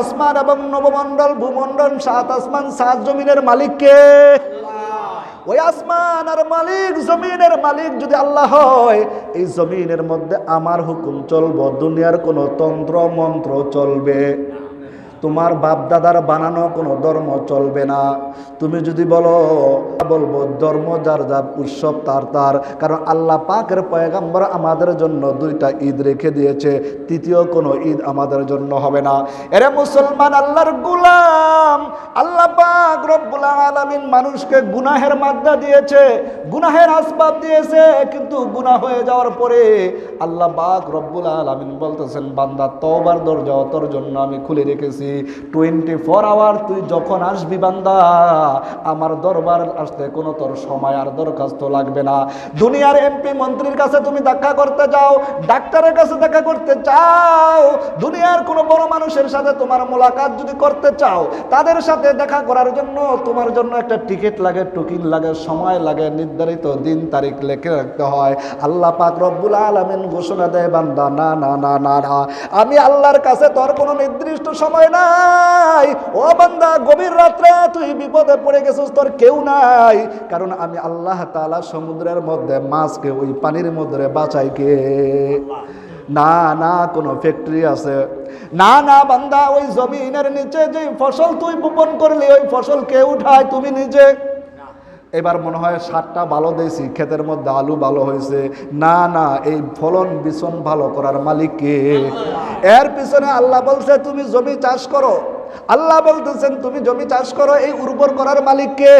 আসমান এবং নবমণ্ডল ভূমণ্ডল সাত আসমান সাত জমিনের মালিককে ওই আসমান আর মালিক জমিনের মালিক যদি আল্লাহ হয় এই জমিনের মধ্যে আমার হুকুম চলবো দুনিয়ার কোনো তন্ত্র মন্ত্র চলবে। তোমার বাপ দাদার বানানো কোনো ধর্ম চলবে না। তুমি যদি বলো বলব, ধর্ম যার যার উৎসব তার তার। কারণ আল্লাহ পাকের পয়গাম্বর আমাদের জন্য দুইটা ঈদ রেখে দিয়েছে। তৃতীয় কোনো ঈদ আমাদের জন্য হবে না। এরে মুসলমান, আল্লাহর গুলাম! আল্লাহ পাক রব্বুল আলামিন মানুষকে গুনাহের মাদ্দা দিয়েছে, গুনাহের আসবাব দিয়েছে, কিন্তু গুনাহ হয়ে যাওয়ার পরে আল্লাহ পাক রব্বুল আলামিন বলতেছেন, বান্দা, তওবার দরজা তোর জন্য আমি খুলে রেখেছি। টোয়েন্টি ফোর আওয়ার তুই যখন আসবি বান্দা, আমার দরবার আসতে কোনো তোর সময় আর দরখাস্ত লাগবে না। দুনিয়ার এমপি মন্ত্রীর কাছে তুমি দেখা করতে যাও, ডাক্তারের কাছে দেখা করতে চাও দুনিয়ার কোনো বড় মানুষের সাথে তোমার মোলাকাত যদি করতে চাও, তাদের সাথে দেখা করার জন্য তোমার জন্য একটা টিকিট লাগে, টুকিন লাগে, সময় লাগে, নির্ধারিত দিন, তারিখ লেখে রাখতে হয়। আল্লাহ পাক রব্বুল আলামিন ঘোষণা দেয়, বান্দা, না না না না না। আমি আল্লাহর কাছে তোর কোনো নির্দিষ্ট সময় নাই। ও বান্দা, গভীর রাত্রে তুই বিপদে পড়ে গেছিস, তোর কেউ নাই। কারণ আমি আল্লাহ তাআলা সমুদ্রের মধ্যে, মাছকে ওই পানির মধ্যে বাঁচাই কে না না, কোনো ফ্যাক্টরি আছে। না না, বান্দা, ওই জমিনের নিচে যে ফসল তুই বপন করলি, ওই ফসল কে উঠায় তুমি নিজে? এবার মনে হয় সারটা ভালো দিয়েছি, ক্ষেতের মধ্যে আলু ভালো হয়েছে। না না, এই ফলন বিছন ভালো করার মালিক কে? এর পিছনে আল্লাহ বলছে, তুমি জমি চাষ করো। আল্লাহ বলতেছেন, তুমি জমি চাষ করো, এই উর্বর করার মালিক কে?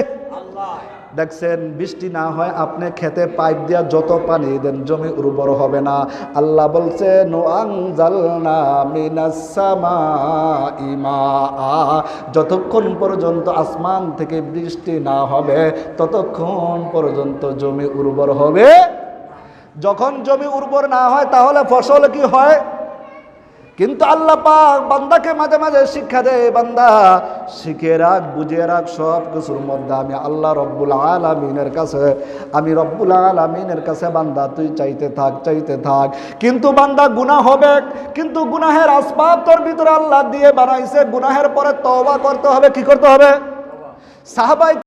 দেখছেন, বৃষ্টি না হয় আপনি খেতে পাইপ দিয়া যত পানি দেন, জমি উর্বর হবে না। আল্লাহ বলছে যতক্ষণ পর্যন্ত আসমান থেকে বৃষ্টি না হবে, ততক্ষণ পর্যন্ত জমি উর্বর হবে। যখন জমি উর্বর না হয়, তাহলে ফসল কি হয়? কিন্তু আল্লাহ পাক বান্দাকে মাঝে মাঝে শিক্ষা দেয়, বান্দা, শিখে রাখ, বুঝে রাখ সব কিছুর মধ্যে। আমি আল্লাহ রব্বুল আলমিনের কাছে, আমি রব্বুল আলমিনের কাছে, বান্দা, তুই চাইতে থাক চাইতে থাক। কিন্তু বান্দা, গুনাহ হবে। কিন্তু গুনাহের আসবাব তোর ভিতরে আল্লাহ দিয়ে বানাইছে। গুনাহের পরে তওবা করতে হবে, কি করতে হবে? সাহাবাই